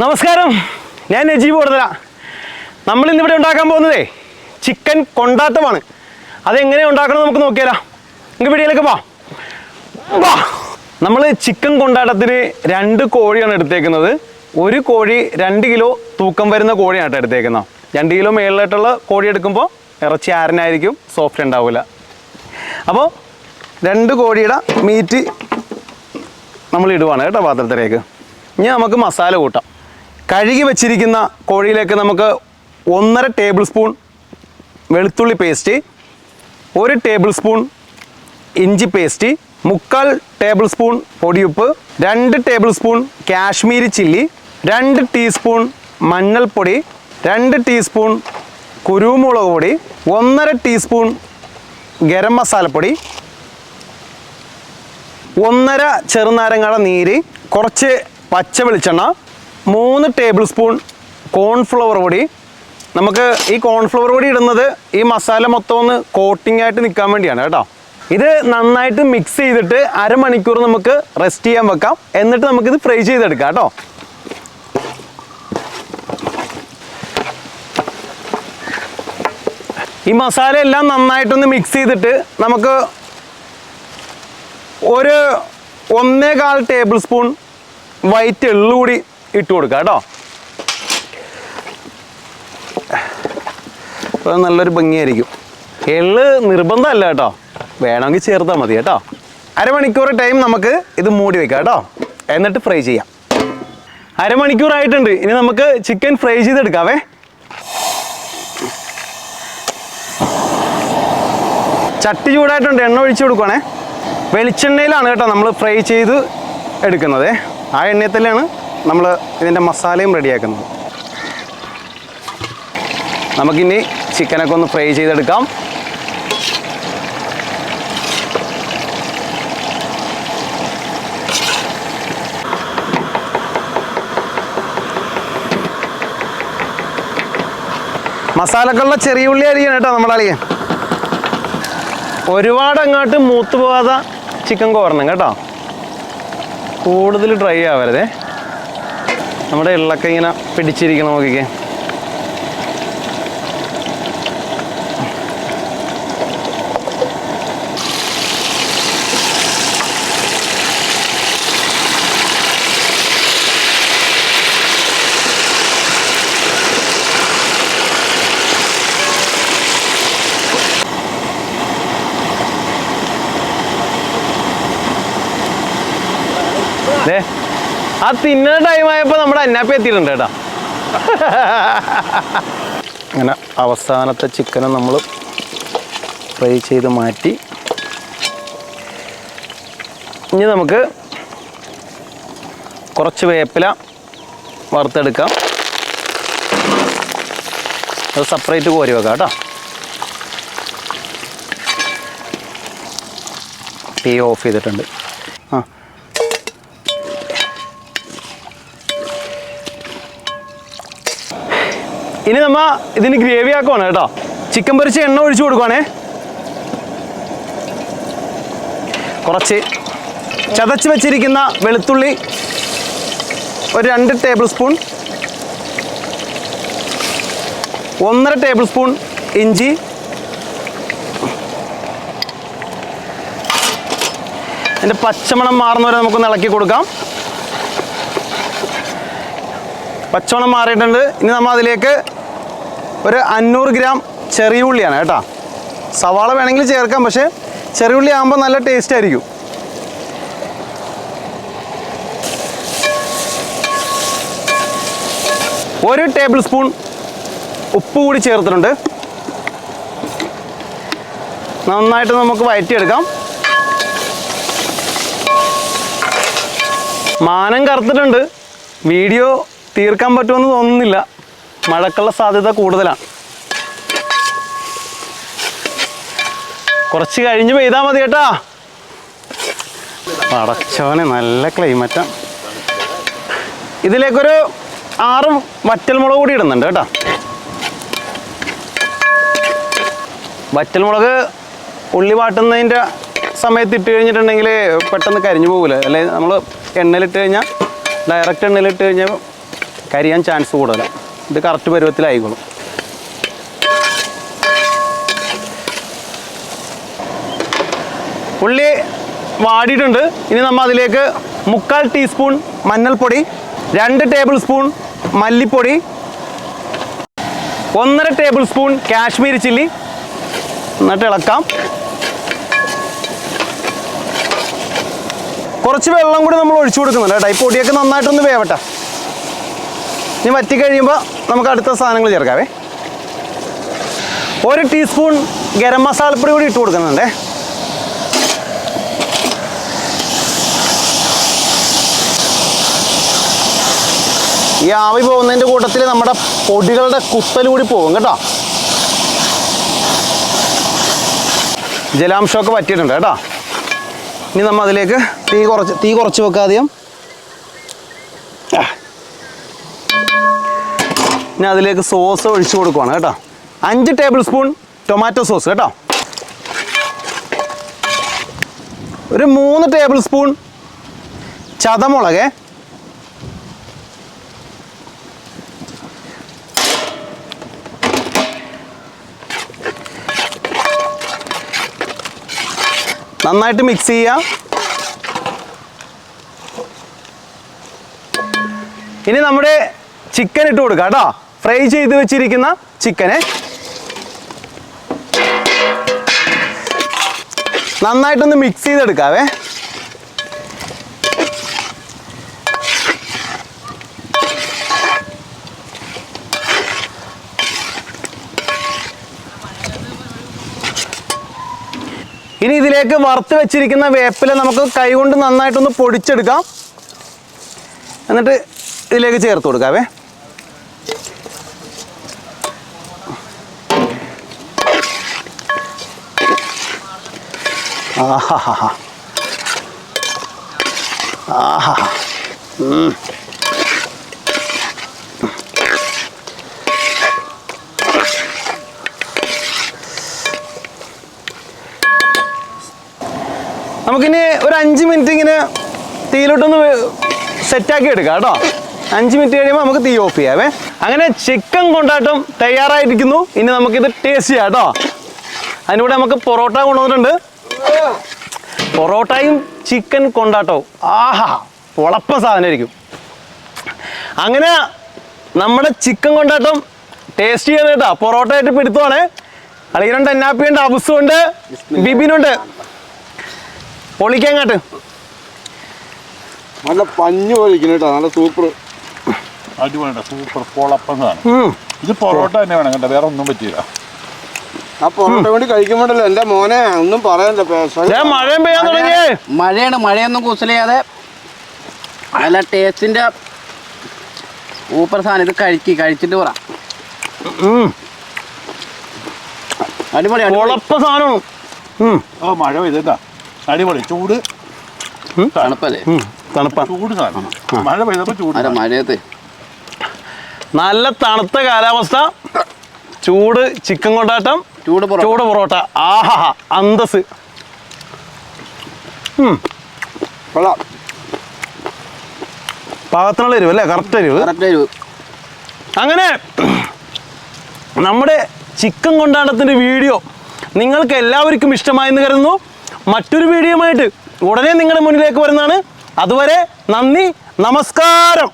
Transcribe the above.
നമസ്കാരം. ഞാൻ നജീബ് കൊടുത്തല നമ്മൾ ഇന്നിവിടെ ഉണ്ടാക്കാൻ പോകുന്നതേ ചിക്കൻ കൊണ്ടാട്ടമാണ്. അതെങ്ങനെ ഉണ്ടാക്കണം നമുക്ക് നോക്കിയാലോ. നിങ്ങൾക്ക് വീഡിയോയിലേക്ക് പോ വാ. നമ്മൾ ചിക്കൻ കൊണ്ടാട്ടത്തിന് രണ്ട് കോഴിയാണ് എടുത്തേക്കുന്നത്. ഒരു കോഴി രണ്ട് കിലോ തൂക്കം വരുന്ന കോഴിയാണ് കേട്ടോ എടുത്തേക്കുന്നത്. രണ്ട് കിലോ മേളിലായിട്ടുള്ള കോഴി എടുക്കുമ്പോൾ ഇറച്ചി ആരനായിരിക്കും സോഫ്റ്റ് ഉണ്ടാവില്ല അപ്പോൾ രണ്ട് കോഴിയുടെ മീറ്റ് നമ്മൾ ഇടുവാണ് കേട്ടോ പാത്രത്തിലേക്ക്. ഇനി നമുക്ക് മസാല കൂട്ടാം. കഴുകി വെച്ചിരിക്കുന്ന കോഴിയിലേക്ക് നമുക്ക് ഒന്നര ടേബിൾ സ്പൂൺ വെളുത്തുള്ളി പേസ്റ്റ് ഒരു ടേബിൾ സ്പൂൺ ഇഞ്ചി പേസ്റ്റ് മുക്കാൽ ടേബിൾ സ്പൂൺ പൊടിയുപ്പ് രണ്ട് ടേബിൾ സ്പൂൺ കാശ്മീരി ചില്ലി രണ്ട് ടീസ്പൂൺ മഞ്ഞൾപ്പൊടി രണ്ട് ടീസ്പൂൺ കുരുമുളക് പൊടി ഒന്നര ടീസ്പൂൺ ഗരം മസാലപ്പൊടി ഒന്നര ചെറുനാരങ്ങയുടെ നീര് കുറച്ച് പച്ച വെളിച്ചെണ്ണ മൂന്ന് ടേബിൾ സ്പൂൺ കോൺഫ്ലവർ പൊടി. നമുക്ക് ഈ കോൺഫ്ലവർ പൊടി ഇടുന്നത് ഈ മസാല മൊത്തം ഒന്ന് കോട്ടിംഗ് ആയിട്ട് നിൽക്കാൻ വേണ്ടിയാണ് കേട്ടോ. ഇത് നന്നായിട്ട് മിക്സ് ചെയ്തിട്ട് അരമണിക്കൂർ നമുക്ക് റെസ്റ്റ് ചെയ്യാൻ വെക്കാം. എന്നിട്ട് നമുക്കിത് ഫ്രൈ ചെയ്തെടുക്കാം കേട്ടോ. ഈ മസാല എല്ലാം നന്നായിട്ടൊന്ന് മിക്സ് ചെയ്തിട്ട് നമുക്ക് ഒരു ഒന്നേകാൽ ടേബിൾ സ്പൂൺ വൈറ്റ് എള്ളു കൂടി ഇട്ട് കൊടുക്കുക കേട്ടോ. നല്ലൊരു ഭംഗിയായിരിക്കും. എള്ള് നിർബന്ധമല്ല കേട്ടോ. വേണമെങ്കിൽ ചേർത്താൽ മതി കേട്ടോ. അരമണിക്കൂർ ടൈം നമുക്ക് ഇത് മൂടി വെക്കാം കേട്ടോ. എന്നിട്ട് ഫ്രൈ ചെയ്യാം. അരമണിക്കൂറായിട്ടുണ്ട്. ഇനി നമുക്ക് ചിക്കൻ ഫ്രൈ ചെയ്തെടുക്കാവേ. ചട്ടി ചൂടായിട്ടുണ്ട്. എണ്ണ ഒഴിച്ചു കൊടുക്കുവാണേ. വെളിച്ചെണ്ണയിലാണ് കേട്ടോ നമ്മൾ ഫ്രൈ ചെയ്ത് എടുക്കുന്നത്. ആ എണ്ണയിൽ തന്നെയാണ് നമ്മൾ ഇതിന്റെ മസാലയും റെഡിയാക്കുന്നത് നമുക്കിനി ചിക്കനൊക്കെ ഒന്ന് ഫ്രൈ ചെയ്തെടുക്കാം. മസാലക്കുള്ള ചെറിയ ഉള്ളി അരിയാണ് കേട്ടോ നമ്മളളിയാൻ ഒരുപാട് അങ്ങോട്ട് മൂത്ത് പോകാതെ ചിക്കൻ കോരണം കേട്ടോ. കൂടുതൽ ഡ്രൈ ആവരുതേ. നമ്മുടെ എള്ളൊക്കെ ഇങ്ങനെ പിടിച്ചിരിക്കണം നോക്കിക്കേ. ദേ ആ തിന്നുന്ന ടൈം ആയപ്പോ നമ്മുടെ അന്നാപ്പി എത്തിയിട്ടുണ്ട് കേട്ടോ. അങ്ങനെ അവസാനത്തെ ചിക്കനെ നമ്മൾ ഫ്രൈ ചെയ്ത് മാറ്റി. ഇനി നമുക്ക് കുറച്ച് വേപ്പില വറുത്തെടുക്കാം. അത് സെപ്പറേറ്റ് കോരി വെക്കാം കേട്ടോ. തീ ഓഫ് ചെയ്തിട്ടുണ്ട്. ഇനി നമ്മ ഇതിന് ഗ്രേവി ആക്കുവാണ് കേട്ടോ. ചിക്കൻ പൊരിച്ച് എണ്ണ ഒഴിച്ചു കൊടുക്കുവാണേ. കുറച്ച് ചതച്ച് വെച്ചിരിക്കുന്ന വെളുത്തുള്ളി ഒരു രണ്ട് ടേബിൾ സ്പൂൺ ഒന്നര ടേബിൾ സ്പൂൺ ഇഞ്ചി. അതിന്റെ പച്ചമണം മാറുന്നവരെ നമുക്കൊന്ന് ഇളക്കി കൊടുക്കാം. പച്ചമണം മാറിയിട്ടുണ്ട്. ഇനി നമ്മൾ അതിലേക്ക് ഒരു അഞ്ഞൂറ് ഗ്രാം ചെറിയ ഉള്ളിയാണ് കേട്ടോ. സവാള വേണമെങ്കിൽ ചേർക്കാം പക്ഷേ ചെറിയ ഉള്ളി ആകുമ്പോൾ നല്ല ടേസ്റ്റ് ആയിരിക്കും. ഒരു ടേബിൾ സ്പൂൺ ഉപ്പ് കൂടി ചേർത്തിട്ടുണ്ട്. നന്നായിട്ട് നമുക്ക് വയറ്റിയെടുക്കാം. മാനം കറുത്തിട്ടുണ്ട്. വീഡിയോ തീർക്കാൻ പറ്റുമെന്ന് തോന്നുന്നില്ല. മഴക്കുള്ള സാധ്യത കൂടുതലാണ് കുറച്ച് കഴിഞ്ഞ് പെയ്താൽ മതി കേട്ടാ. പടച്ചോനെ നല്ല ക്ലൈമറ്റാണ് ഇതിലേക്കൊരു ആറ് വറ്റൽമുളക് കൂടി ഇടുന്നുണ്ട് കേട്ടോ. വറ്റൽമുളക് ഉള്ളി വാട്ടുന്നതിന്റെ സമയത്ത് ഇട്ട് കഴിഞ്ഞിട്ടുണ്ടെങ്കിൽ പെട്ടെന്ന് കരിഞ്ഞു പോകില്ല അല്ലെങ്കിൽ നമ്മൾ എണ്ണയിലിട്ട് കഴിഞ്ഞാൽ ഡയറക്റ്റ് എണ്ണയിലിട്ട് കഴിഞ്ഞാൽ കരിയാൻ ചാൻസ് കൂടുതലാണ് ഇത് കറക്റ്റ് പരുവത്തിലായിക്കോളും. ഉള്ളി വാടിയിട്ടുണ്ട്. ഇനി നമ്മൾ അതിലേക്ക് മുക്കാൽ ടീസ്പൂൺ മഞ്ഞൾപ്പൊടി രണ്ട് ടേബിൾ സ്പൂൺ മല്ലിപ്പൊടി ഒന്നര ടേബിൾ സ്പൂൺ കാശ്മീരി ചില്ലി. എന്നിട്ട് ഇളക്കാം. കുറച്ച് വെള്ളം കൂടി നമ്മൾ ഒഴിച്ചു കൊടുക്കുന്നുണ്ട് കേട്ടോ. ഈ പൊടിയൊക്കെ നന്നായിട്ടൊന്ന് വേവട്ടെ. ഇനി വറ്റി കഴിയുമ്പോൾ നമുക്ക് അടുത്ത സാധനങ്ങൾ ചേർക്കാവേ. ഒരു ടീസ്പൂൺ ഗരം മസാലപ്പൊടി കൂടി ഇട്ട് കൊടുക്കുന്നുണ്ടേ. ഈ ആവി പോകുന്നതിന്റെ കൂട്ടത്തിൽ നമ്മുടെ പൊടികളുടെ കുത്തൽ കൂടി പോകും കേട്ടോ. ജലാംശമൊക്കെ പറ്റിയിട്ടുണ്ട് കേട്ടോ. ഇനി നമ്മൾ അതിലേക്ക് തീ കുറച്ച് തീ കുറച്ച് വെക്കുക ഇനി അതിലേക്ക് സോസ് ഒഴിച്ചു കൊടുക്കുവാണ് കേട്ടോ. അഞ്ച് ടേബിൾ സ്പൂൺ ടൊമാറ്റോ സോസ് കേട്ടോ. ഒരു മൂന്ന് ടേബിൾ സ്പൂൺ ചതമുളക്. നന്നായിട്ട് മിക്സ് ചെയ്യുക ഇനി നമ്മുടെ ചിക്കൻ ഇട്ട് കൊടുക്കാം കേട്ടോ. ഫ്രൈ ചെയ്ത് വെച്ചിരിക്കുന്ന ചിക്കനെ നന്നായിട്ടൊന്ന് മിക്സ് ചെയ്തെടുക്കാവേ. ഇനി ഇതിലേക്ക് വറുത്ത് വെച്ചിരിക്കുന്ന വേപ്പില നമുക്ക് കൈകൊണ്ട് നന്നായിട്ടൊന്ന് പൊടിച്ചെടുക്കാം. എന്നിട്ട് ഇതിലേക്ക് ചേർത്ത് കൊടുക്കാവേ. ആഹാ ആഹാ നമുക്കിനി ഒരു അഞ്ച് മിനിറ്റ് ഇങ്ങനെ തീയിലോട്ടൊന്ന് സെറ്റാക്കി എടുക്കാം കേട്ടോ. അഞ്ച് മിനിറ്റ് കഴിയുമ്പോൾ നമുക്ക് തീ ഓഫ് ചെയ്യാവേ അങ്ങനെ ചിക്കൻ കൊണ്ടാട്ടം തയ്യാറായിരിക്കുന്നു. ഇനി നമുക്കിത് ടേസ്റ്റ് ചെയ്യാം കേട്ടോ. അതിനൂടെ നമുക്ക് പൊറോട്ട കൊണ്ടുവന്നിട്ടുണ്ട്. പൊറോട്ടയും ചിക്കൻ കൊണ്ടാട്ടോ ആഹാ പൊളപ്പ സാധനമായിരിക്കും. അങ്ങനെ നമ്മുടെ ചിക്കൻ കൊണ്ടാട്ടം ടേസ്റ്റ് ചെയ്യുന്നത് കേട്ടോ പൊറോട്ട ആയിട്ട് പിടുത്തുവാണ് അളിയനുണ്ട് എന്നാപ്പിയുണ്ട് അബുസുണ്ട് ബിബിനുണ്ട് പൊളിക്കാങ്ങാട്ട്. നല്ല പഞ്ഞു ഇരിക്കുന്നു കേട്ടോ നല്ല സൂപ്പർ അടിപൊളി സൂപ്പർ പൊളപ്പം സാധനം. ഇത് പൊറോട്ട തന്നെ വേണം കേട്ടോ വേറെ ഒന്നും പറ്റിയില്ല. ആ പൊറോട്ട വേണ്ടി കഴിക്കുമ്പോണ്ടല്ലോ. എന്റെ മോനെ ഒന്നും പറയണ്ട പേശ ദേ മഴയും പെയ്യാൻ തുടങ്ങിയേ. മഴയാണ് മഴയൊന്നും കുസലിയാതെ. നല്ല ടേസ്റ്റിന്റെ ഊപ്പർ സാധനം. ഇത് കഴിക്കി കഴിച്ചിട്ട് പറ. അടിപൊളി ഉളപ്പ സാധനമാണ്. ഓ മഴ പെയ്തേട്ടാ. അടിപൊളി ചൂട്. തണുപ്പല്ലേ. ചൂട് സാധനം. മഴ പെയ്തപ്പോ ചൂട് മഴയത്ത്. നല്ല തണുത്ത കാലാവസ്ഥ. ചൂട് ചിക്കൻ കൊണ്ടാട്ടം. ചൂട് പൊറോട്ട. ചൂട് പൊറോട്ട. ആഹാ അന്തസ്. കൊള്ളാം. പാകത്തിനുള്ള എരിവ് അല്ലേ? കറക്റ്റ് എരിവ്. കറക്റ്റ് ഒരു അങ്ങനെ നമ്മുടെ ചിക്കൻ കൊണ്ടാട്ടത്തിന്റെ വീഡിയോ നിങ്ങൾക്ക് എല്ലാവർക്കും ഇഷ്ടമായെന്ന് കരുതുന്നു. മറ്റൊരു വീഡിയോ ആയിട്ട് ഉടനെ നിങ്ങളുടെ മുന്നിലേക്ക് വരുന്നതാണ്. അതുവരെ നന്ദി നമസ്കാരം.